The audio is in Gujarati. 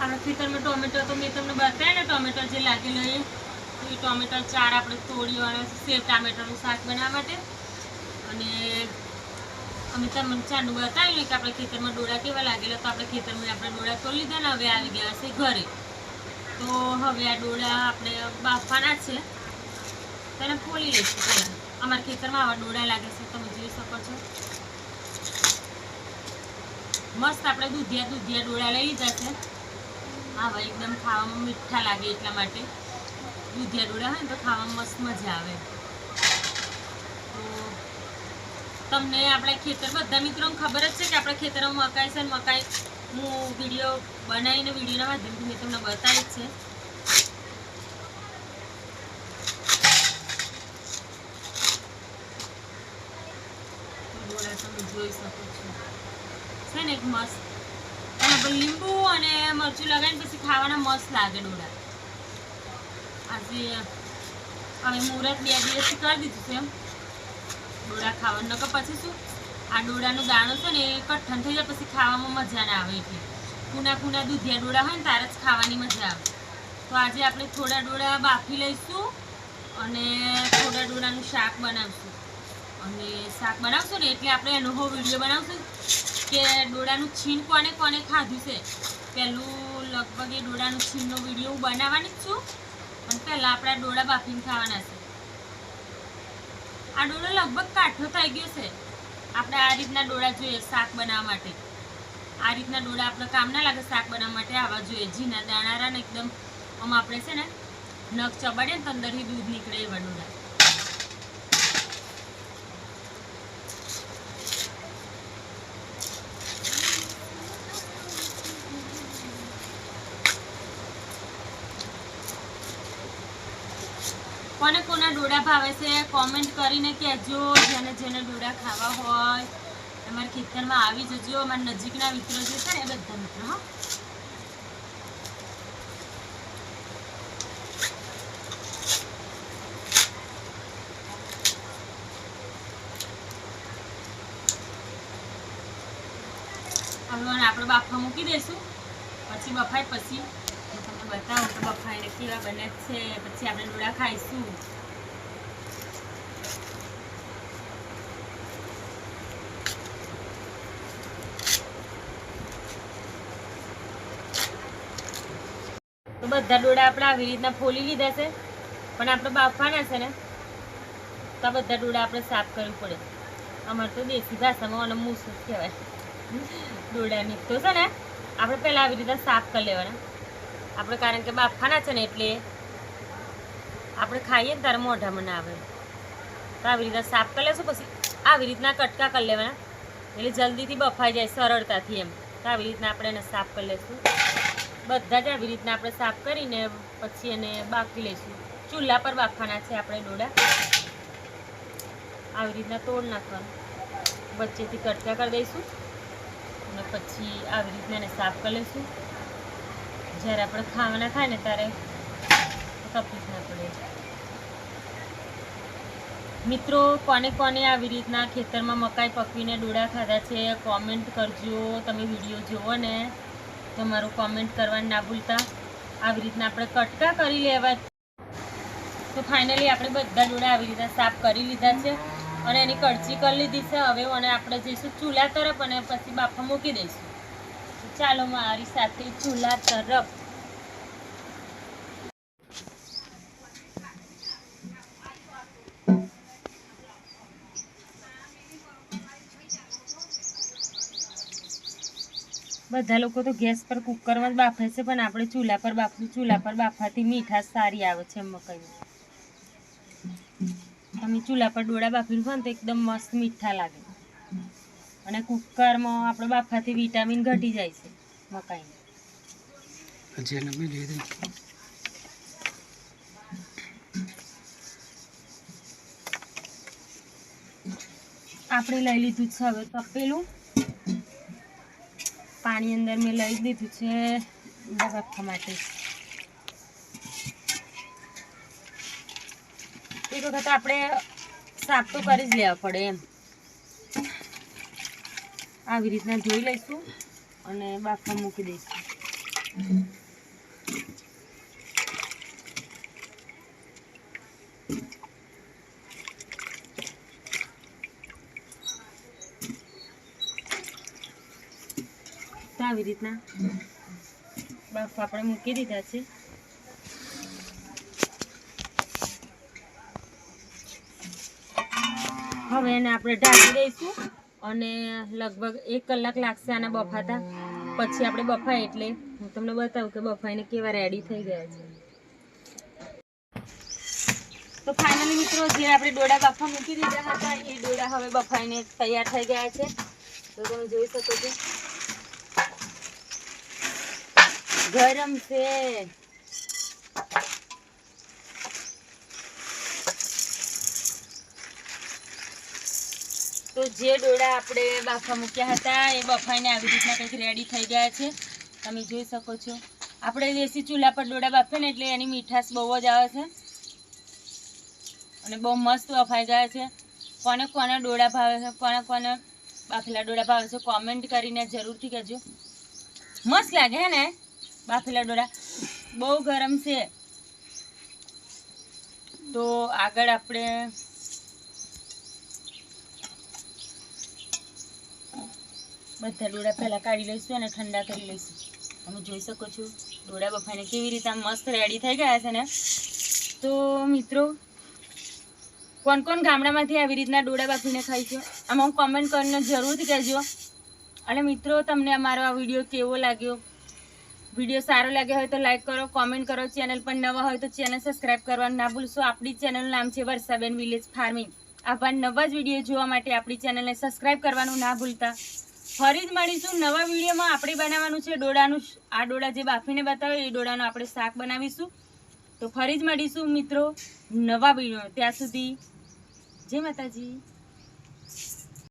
આપણા ખેતરમાં ટોમેટો, તો મેં તમને બતાવ્યા ને ટોમેટો જે લાગેલો એ ટોમેટો ચાર આપણે તોડી વાળા સેવ ટામેટાનું શાક બનાવવા માટે. અને અમે તમને ચાંદુ બતાવ્યું કે આપણે ખેતરમાં ડોળા કેવા લાગેલા, તો આપણે ખેતરમાં આપણે ડોળા તોડી લીધા ને, હવે આવી ગયા છે ઘરે. તો હવે આ ડોળા આપણે બાફવાના છે. તેને ફોલી લઈશું પહેલાં. અમારા ખેતરમાં આવા ડોળા લાગે છે, તમે જોઈ શકો છો. મસ્ત આપણે દૂધિયા દૂધિયા ડોળા લઈ લીધા છે. આવા એકદમ ખાવામાં મીઠા લાગે એટલા માટે. દૂધિયા ડોળા હોય ને તો ખાવામાં મસ્ત મજા આવે. તો તમને આપણા ખેતર, બધા મિત્રોને ખબર જ છે કે આપણા ખેતરમાં મકાઈ છે મકાઈ હું વીડિયો બનાવીને વિડીયોના માધ્યમથી મેં તમને બતાવી છે. તમે જોઈ શકો છો. છે ને એક મસ્ત લીંબુ અને મરચું લગાવીને પછી ખાવાના મસ્ત લાગે ડોળા આજે હવે મુહૂર્ત બે દિવસથી કરી દીધું છે એમ. ડોળા ખાવાનું. નકર પછી શું? આ ડોળાનું દાણો છે ને એ કઠણ થઈ જાય, પછી ખાવામાં મજા ના આવે એટલે. કુના કુના દૂધિયા ડોળા હોય ને તારે જ ખાવાની મજા આવે. તો આજે આપણે થોડા ડોળા બાફી લઈશું અને થોડા ડોળાનું શાક બનાવશું. અને શાક બનાવશું ને એટલે આપણે એનો વીડિયો બનાવશું. કે ડોળાનું છીણ કોને કોને ખાધું છે? પહેલું લગભગ એ ડોળાનું છીણનો વીડિયો હું બનાવવાની જ છું. અને પહેલાં આપણા ડોળા બાફીને ખાવાના છે. આ ડોળો લગભગ કાઠો થઈ ગયો છે. આપણે આ રીતના ડોળા જોઈએ શાક બનાવવા માટે. આ રીતના ડોળા આપણે કામ ના લાગે શાક બનાવવા માટે આવા જોઈએ. ઝીણા દાણારાને એકદમ આમ આપણે છે ને નખ ચબાડીએ ને તંદરથી દૂધ નીકળે એવા ડોળા કોને કોના ડોડા ભાવે છે કોમેન્ટ કરીને કહેજો. જેને જેને ડોડા ખાવા હોય અમારા ખેતરમાં આવી જજો. અમારા નજીકના મિત્રો જે છે ને, એ બધા મિત્રો, હા. હવે આપણે બાફા મૂકી દઈશું. પછી બફાય પછી. તમને બતાવું કે બફાઈને કેવા બને છે પછી આપણે ડોળા ખાઈશું તો બધા ડોળા આપણે આવી રીતના ફોલી લીધા છે, પણ આપણે બાફવાના છે ને, તો બધા ડોળા આપણે સાફ કરવું પડે. અમારે તો દેશી ભાષામાં અને મૂસું જ કહેવાય. ડોળાની તો છે ને, આપણે પહેલાં આવી રીતે સાફ કરી લેવાના. આપણે કારણ કે બાફાના છે ને એટલે આપણે ખાઈએ ને ત્યારે મોઢામાં ના આવે તો આવી રીતના સાફ કરી લેશું, પછી આવી રીતના કટકા કરી લેવાના. એટલે જલ્દીથી બફાઈ જાય સરળતાથી એમ. તો આવી રીતના આપણે એને સાફ કરી લઈશું બધા જ આવી રીતના આપણે સાફ કરીને પછી એને બાફી લઈશું. ચૂલા પર બાફવાના છે આપણે ડોડા. આવી રીતના તોડ નાખવાનું. વચ્ચેથી કટકા કરી દઈશું. અને પછી આવી રીતના એને સાફ કરી લઈશું. જ્યારે આપણે ખાવાના ખાય ને ત્યારે તકલીફ ના પડે. મિત્રો, કોને કોને આવી રીતના ખેતરમાં મકાઈ પકવીને ડોળા ખાધા છે કોમેન્ટ કરજો. તમે વીડિયો જુઓ ને તમારું કોમેન્ટ કરવાનું ના ભૂલતા. આવી રીતના આપણે કટકા કરી લેવા. તો ફાઇનલી આપણે બધા ડોળા આવી રીતના સાફ કરી લીધા છે અને એની કડચી કરી લીધી છે. હવે અને આપણે જઈશું ચૂલા તરફ અને પછી બાફા મૂકી દઈશું. તો ચાલો મારી સાથે ચૂલા તરફ. બધા લોકો તો ગેસ પર કુકરમાં જ બાફે છે, પણ આપણે ચૂલા પર બાફશું ચૂલા પર બાફવાથી મીઠાશ સારી આવે છે મકાઈની તમે ચૂલા પર ડોળા બાફીને હોય તો એકદમ મસ્ત મીઠા લાગે. અને કુકરમાં આપણે બાફાથી વિટામિન ઘટી જાય છે લીધું આપણે લઈ લીધું છે હવે તપેલું. પાણી અંદર મેં લઈ દીધું છે બાફવા માટે. એક વખત આપણે સાફ તો કરી જ લેવા પડે એમ. આવી રીતના ધોઈ લઈશું અને બાફા મૂકી દઈશું. આવી રીતના બાફ આપણે મૂકી દીધા છે. હવે એને આપણે ઢાંકી દઈશું. અને લગભગ એક કલાક લાગશે આને બફાતા. પછી આપણે બફાય એટલે હું તમને બતાવું કે બફાઈને કેવા રેડી થઈ ગયા છે. તો ફાઇનલી મિત્રો, જે આપણે ડોડા બફા મૂકી દીધા હતા, એ ડોડા હવે બફાઈને તૈયાર થઈ ગયા છે. તો તમે જોઈ શકો છો. ગરમ છે. જે ડોળા આપણે બાફા મૂક્યા હતા એ બફાઈને આવી રીતના કંઈક રેડી થઈ ગયા છે. તમે જોઈ શકો છો. આપણે દેશી ચૂલા પર ડોડા બાફીએ ને એટલે એની મીઠાશ બહુ જ આવે છે. અને બહુ મસ્ત બફાઈ ગયા છે. કોને કોને ડોડા ભાવે છે, કોને કોને બાફેલા ડોડા ભાવે છે કોમેન્ટ કરીને જરૂરથી કહેજો. મસ્ત લાગે હે ને? બાફેલા ડોડા બહુ ગરમ છે. તો આગળ આપણે બધા ડોળા પહેલાં કાઢી લઈશું અને ઠંડા કરી લઈશું. તમે જોઈ શકો છો, ડોળા બફાઈને કેવી રીતે મસ્ત રેડી થઈ ગયા છે ને? તો મિત્રો, કોણ કોણ ગામડામાંથી આવી રીતના ડોળા બાફીને ખાય છે? આમાં કોમેન્ટ કરીને જરૂરથી કહેજો. અને મિત્રો, તમને અમારો આ વીડિયો કેવો લાગ્યો? વીડિયો સારો લાગ્યો હોય તો લાઈક કરો કોમેન્ટ કરો, ચેનલ પર નવા હોય તો ચેનલ સબસ્ક્રાઈબ કરવાનું ના ભૂલશો. આપણી ચેનલનું નામ છે વર્ષાબેન વિલેજ ફાર્મિંગ આવા નવા જ વીડિયો જોવા માટે આપણી ચેનલને સબસ્ક્રાઈબ કરવાનું ના ભૂલતા. ફરી જ મળીશું નવા વિડીયોમાં. આપણે બનાવવાનું છે ડોડાનું આ ડોડા જે બાફીને બતાવે એ ડોડાનું આપણે શાક બનાવીશું. તો ફરી જ મળીશું મિત્રો નવા વીડિયો ત્યાં સુધી જય માતાજી.